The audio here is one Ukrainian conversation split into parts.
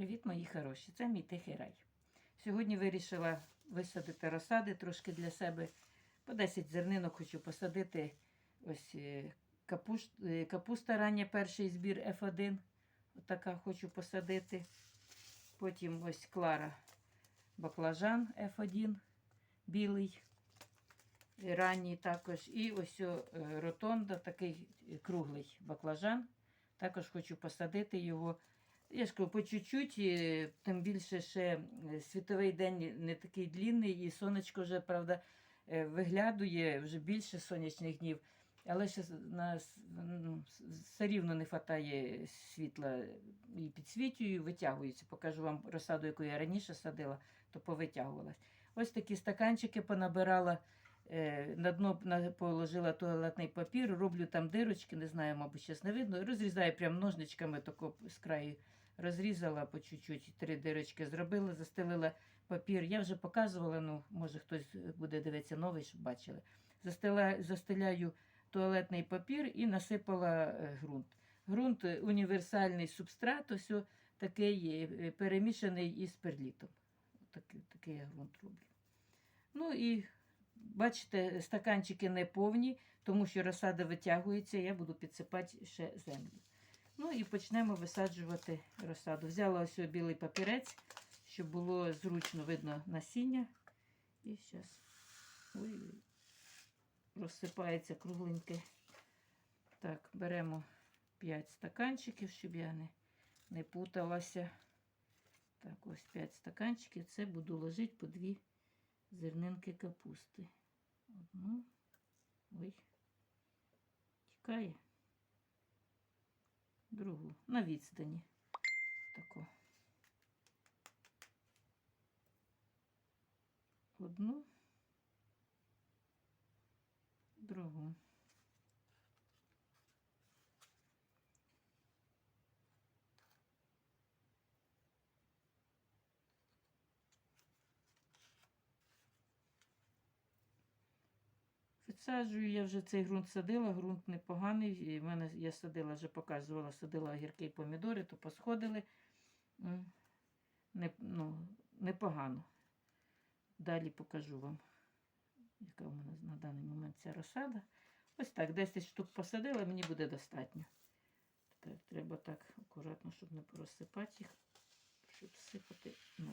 Привіт, мої хороші! Це мій тихий рай. Сьогодні вирішила висадити розсади трошки для себе. По 10 зернинок хочу посадити. Ось е, капуш... е, капуста рання, перший збір F1. Отака хочу посадити. Потім ось Клара баклажан F1 білий. е, Ранній також. І ось ротонда, такий круглий баклажан. Також хочу посадити його. Я ж кажу, по чуть-чуть, тим більше ще е, світовий день не такий длінний, і сонечко вже, правда, е, виглядує вже більше сонячних днів. Але ще нас ну, все рівно не вистачає світла і підсвітюю, витягується. Покажу вам розсаду, яку я раніше садила, то повитягувалась. Ось такі стаканчики понабирала, е, на дно положила туалетний папір, роблю там дирочки, не знаю, мабуть, зараз не видно. Розрізаю прям ножничками тако з краю. Розрізала по чуть-чуть, три дирочки зробила, застелила папір. Я вже показувала, ну, може хтось буде дивитися новий, щоб бачили. Застила, застеляю туалетний папір і насипала е, ґрунт. Ґрунт е, універсальний субстрат, ось такий е, перемішаний із перлітом. Такий, такий я ґрунт роблю. Ну і бачите, стаканчики не повні, тому що розсада витягується, я буду підсипати ще землю. Ну і почнемо висаджувати розсаду. Взяла ось білий папірець, щоб було зручно видно насіння. І зараз розсипається кругленьке. Так, беремо 5 стаканчиків, щоб я не, не путалася. Так, ось 5 стаканчиків. Це буду ложити по дві зернинки капусти. Одну. Ой, тікає. Другу. На відстані. Таку. Одну. Другу. Відсаджую, я вже цей ґрунт садила, ґрунт непоганий. І в мене я садила, вже показувала, садила огірки і помідори, то посходили. Не, ну, непогано. Далі покажу вам, яка у мене на даний момент ця розсада. Ось так, 10 штук посадила, мені буде достатньо. Так, треба так акуратно, щоб не порозсипати їх, щоб сипати назад.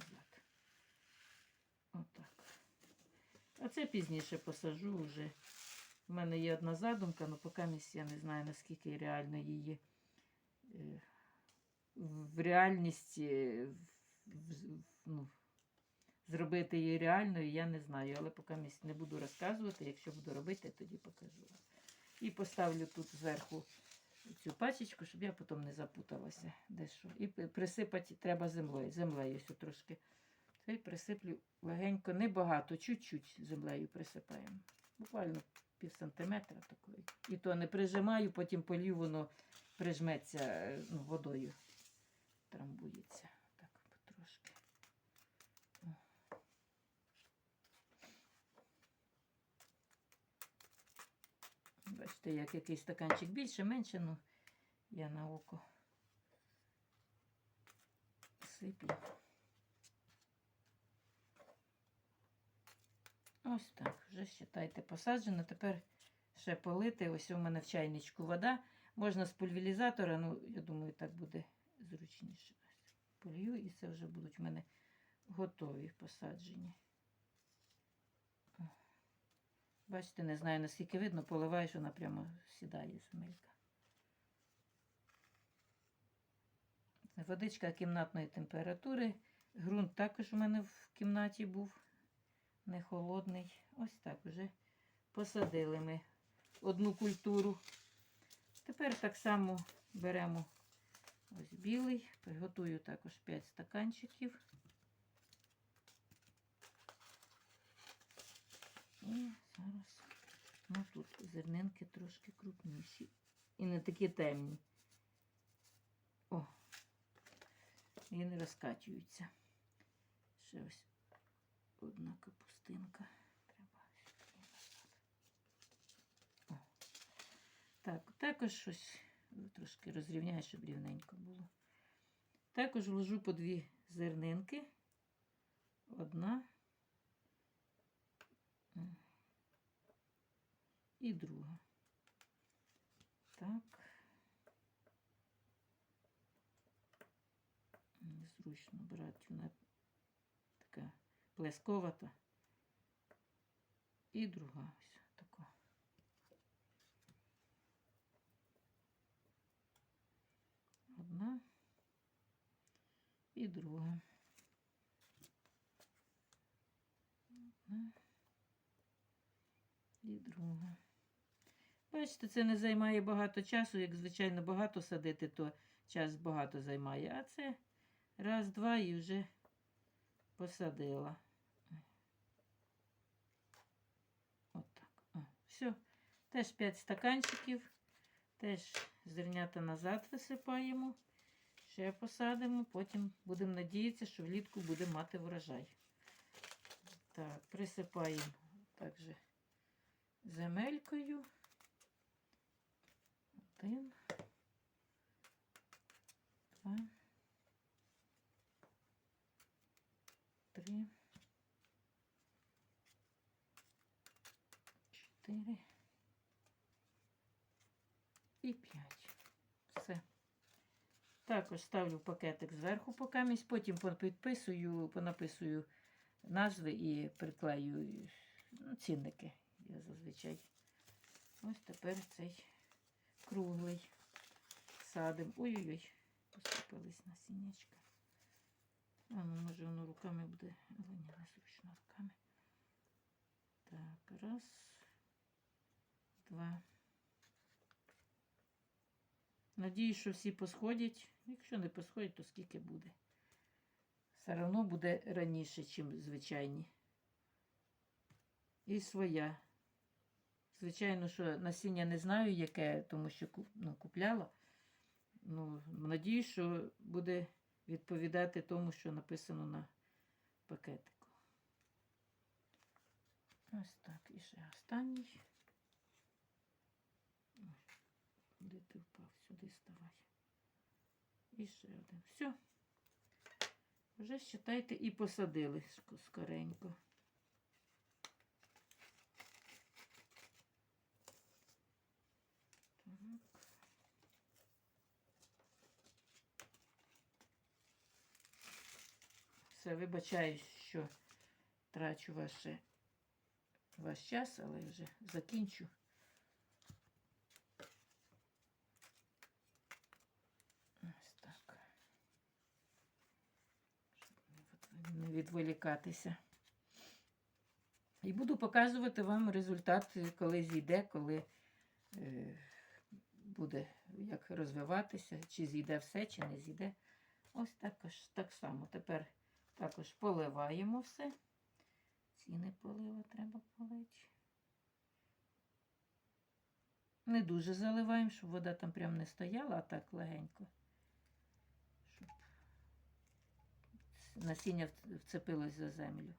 А це пізніше посажу вже. У мене є одна задумка, але поки я не знаю, наскільки реально її е, в реальність ну, зробити її реальною, я не знаю. Але поки не буду розказувати. Якщо буду робити, тоді покажу. І поставлю тут зверху цю пачечку, щоб я потім не запуталася. Де що. І присипати треба землею. Землею трошки. І присиплю легенько, небагато, чуть-чуть землею присипаємо. Буквально пів сантиметра такої. І то не прижимаю, потім полів воно прижметься е, ну, водою. Трамбується. Так, потрошки. Бачите, як якийсь стаканчик більше, менше, ну я на око сиплю. Ось так, вже вважайте, посаджено. Тепер ще полити. Ось у мене в чайничку вода. Можна з пульверізатора, ну, я думаю, так буде зручніше. Полью і це вже будуть в мене готові посаджені. Бачите, не знаю, наскільки видно, поливаєш, вона прямо сідає земелька. Водичка кімнатної температури. Грунт також у мене в кімнаті був не холодний. Ось так вже посадили ми одну культуру. Тепер так само беремо ось білий, приготую також 5 стаканчиків. І зараз ну тут зернинки трошки крупніші. І не такі темні. О, і не розкачуються. Ще ось одна капустинка. Треба назад. О. Так, також щось трошки розрівняю, щоб рівненько було. Також вложу по дві зернинки. Одна. І друга. Так. Незручно брати, вона така плесковата. І друга ось така. Одна і друга. Одна і друга. Бачите, це не займає багато часу. Як звичайно багато садити, то час багато займає. А це раз, два і вже посадила. Отак. О, все. Теж 5 стаканчиків. Теж зернята назад висипаємо. Ще посадимо, потім будемо надіятися, що влітку буде мати врожай. Так, присипаємо також земелькою. Один. Два. Три. Чотири. І п'ять. Все. Також ставлю пакетик зверху покамість, потім підписую, понаписую назви і приклею ну, цінники. Я зазвичай. Ось тепер цей круглий садим. Ой-ой-ой, посипались насіннячка. А ну, може воно руками буде, але ні, незручно руками. Так, раз, два. Надіюсь, що всі посходять. Якщо не посходять, то скільки буде. Все одно буде раніше, ніж звичайні. І своя. Звичайно, що насіння не знаю, яке, тому що ну, купляла. Ну, надіюсь, що буде відповідати тому, що написано на пакетику. Ось так. І ще останній. Ой, Куди ти впав? Сюди ставай. І ще один. Все. Вже считайте і посадили скоренько. Так. Все, вибачаюсь, що трачу ваше, ваш час, але вже закінчу. Ось так. Щоб не від- не відволікатися. І буду показувати вам результат, коли зійде, коли е, буде як розвиватися, чи зійде все, чи не зійде. Ось також так само. Тепер також поливаємо все. Ціни полива треба полити. Не дуже заливаємо, щоб вода там прям не стояла, а так легенько. Насіння вцепилось за землю.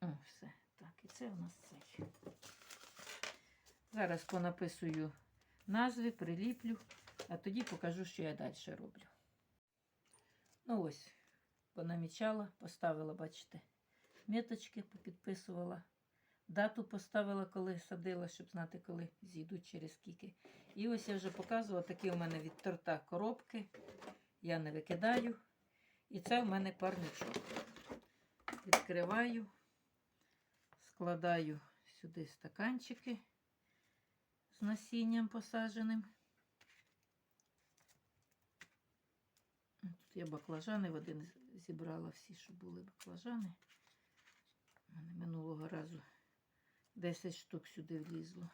О, все. Так, і це у нас цей. Зараз понаписую назви, приліплю, а тоді покажу, що я далі роблю. Ну ось, понамічала, поставила, бачите, меточки попідписувала. Дату поставила, коли садила, щоб знати, коли зійдуть через скільки. І ось я вже показувала такі у мене від торта коробки. Я не викидаю. І це в мене парничок. Відкриваю, складаю сюди стаканчики з насінням посадженим. Тут я баклажани в один зібрала всі, що були баклажани. У мене минулого разу 10 штук сюди влізло.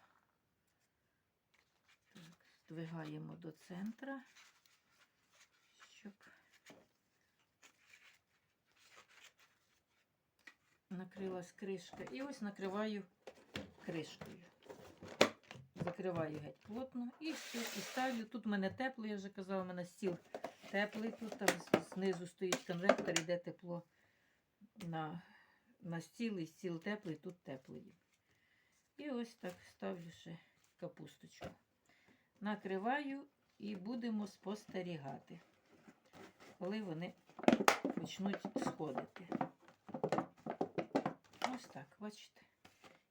Так, здвигаємо до центра, щоб накрилась кришка. І ось накриваю кришкою. Закриваю геть плотно і все, і ставлю. Тут в мене тепло, я вже казала, у мене стіл теплий. Тут там знизу стоїть конвектор, іде тепло на, на стіл, і стіл теплий, тут теплий. І ось так ставлю ще капусточку. Накриваю і будемо спостерігати, коли вони почнуть сходити. Ось так, бачите.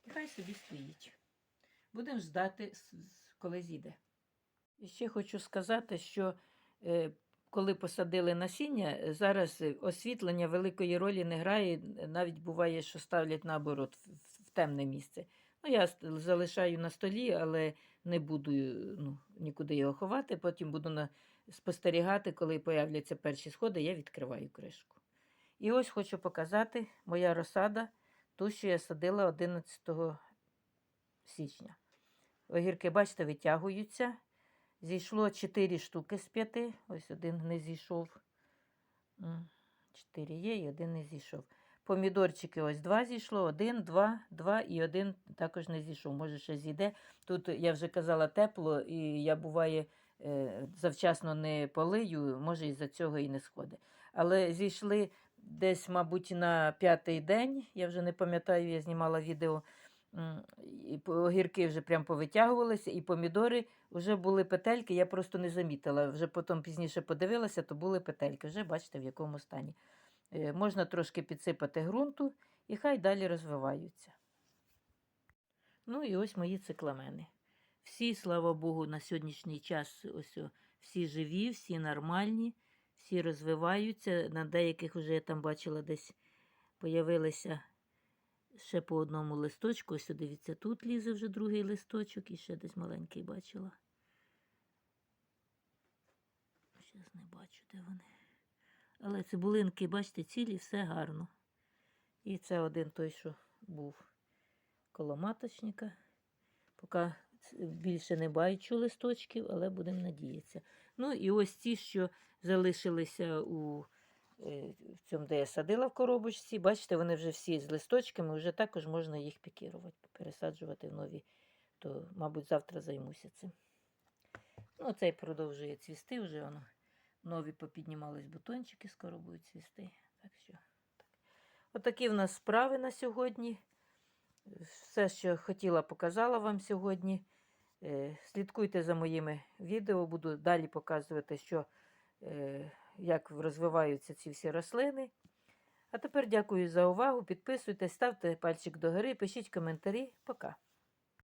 І хай собі стоїть. Будемо ждати, коли зійде. І ще хочу сказати, що е, коли посадили насіння, е, зараз е, освітлення великої ролі не грає. Навіть буває, що ставлять наоборот в темне місце. Ну, я залишаю на столі, але не буду е, ну, нікуди його ховати. Потім буду на, спостерігати, коли появляться перші сходи, я відкриваю кришку. І ось хочу показати моя розсада, ту, що я садила 11 січня. Огірки, бачите, витягуються. Зійшло 4 штуки з 5. Ось один не зійшов. 4 є і один не зійшов. Помідорчики ось два зійшло, один, два, два і один також не зійшов. Може, ще зійде. Тут я вже казала тепло, і я буває е, завчасно не полию, може, із-за цього і не сходить. Але зійшли десь, мабуть, на п'ятий день. Я вже не пам'ятаю, я знімала відео. І огірки вже прям повитягувалися, і помідори вже були петельки, я просто не замітила. Вже потім пізніше подивилася, то були петельки. Вже бачите, в якому стані. Е, Можна трошки підсипати ґрунту, і хай далі розвиваються. Ну і ось мої цикламени. Всі, слава Богу, на сьогоднішній час ось всі живі, всі нормальні, всі розвиваються. На деяких вже я там бачила десь появилися ще по одному листочку. Ось дивіться, тут лізе вже другий листочок і ще десь маленький бачила. Зараз не бачу, де вони. Але цибулинки, бачите, цілі, все гарно. І це один той, що був коло маточника. Поки більше не бачу листочків, але будемо надіятися. Ну і ось ті, що залишилися у е, в цьому, де я садила в коробочці. Бачите, вони вже всі з листочками, вже також можна їх пікірувати, пересаджувати в нові. То, мабуть, завтра займуся цим. Ну, цей продовжує цвісти вже воно. Нові попіднімались бутончики, скоро будуть цвісти. Так що, так. Отакі в нас справи на сьогодні. Все, що хотіла, показала вам сьогодні. Е, Слідкуйте за моїми відео, буду далі показувати, що, е, як розвиваються ці всі рослини. А тепер дякую за увагу. Підписуйтесь, ставте пальчик догори, пишіть коментарі. Пока.